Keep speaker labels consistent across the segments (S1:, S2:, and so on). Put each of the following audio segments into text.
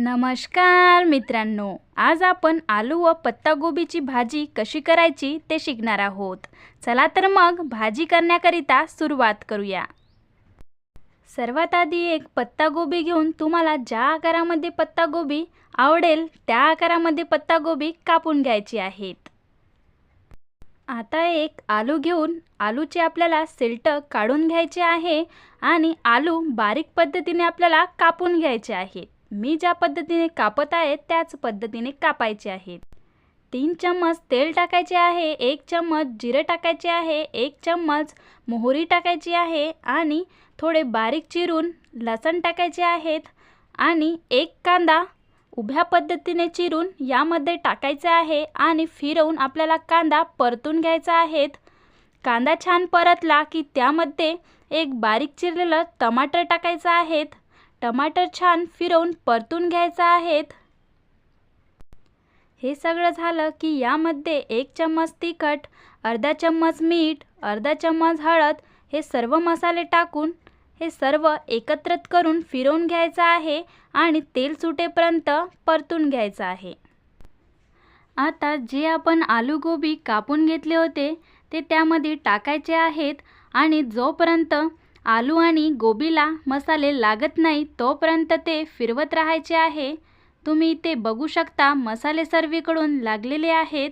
S1: नमस्कार मित्रांनो आज आपण आलू व पत्तागोबीची भाजी कशी करायची ते शिकणार आहोत. चला तर मग भाजी करण्याकरिता सुरुवात करूया. सर्वात आधी एक पत्तागोबी घेऊन तुम्हाला ज्या आकारामध्ये पत्तागोबी आवडेल त्या आकारामध्ये पत्तागोबी कापून घ्यायची आहेत. आता एक आलू घेऊन आलूचे आपल्याला सिल्ट काढून घ्यायचे आहे आणि आलू बारीक पद्धतीने आपल्याला कापून घ्यायचे आहेत. मी ज्या पद्धतीने कापत आहे त्याच पद्धतीने कापायचे आहेत तीन चम्मच तेल टाकायचे आहे एक चम्मच जिरे टाकायचे आहे एक चम्मच मोहरी टाकायची आहे आणि थोडे बारीक चिरून लसण टाकायचे आहेत आणि एक कांदा उभ्या पद्धतीने चिरून यामध्ये टाकायचा आहे आणि फिरवून आपल्याला कांदा परतून घ्यायचा आहेत कांदा छान परतला की त्यामध्ये एक बारीक चिरलेलं टमाटर टाकायचं आहेत टमाटर छान फिरवून परतून घ्यायचं आहेत. हे सगळं झालं की यामध्ये एक चम्मच तिखट अर्धा चम्मच मीठ अर्धा चम्मच हळद हे सर्व मसाले टाकून हे सर्व एकत्रित करून फिरवून घ्यायचं आहे आणि तेल सुटेपर्यंत परतून घ्यायचं आहे. आता जे आपण आलू गोबी कापून घेतले होते ते त्यामध्ये टाकायचे आहेत आणि जोपर्यंत आलू आणि गोबीला मसाले लागत नाही तोपर्यंत ते फिरवत राहायचे आहे. तुम्ही ते बघू शकता मसाले सर्वीकडून लागलेले आहेत.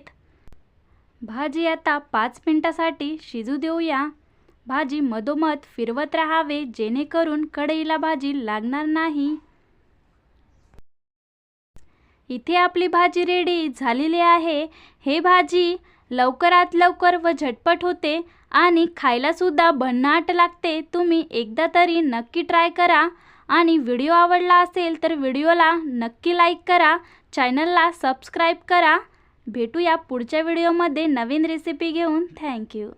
S1: भाजी आता पाच मिनटासाठी शिजू देऊया. भाजी मधोमध फिरवत राहावे जेणेकरून कढईला भाजी लागणार नाही. इथे आपली भाजी रेडी झालेली आहे. हे भाजी लवकरात लवकर व झटपट होते आणि खायलासुद्धा भन्नाट लागते तुम्ही एकदा तरी नक्की ट्राय करा. आणि व्हिडिओ आवडला असेल तर व्हिडिओला नक्की लाईक करा चॅनलला सबस्क्राईब करा. भेटूया पुढच्या व्हिडिओमध्ये नवीन रेसिपी घेऊन. थँक्यू.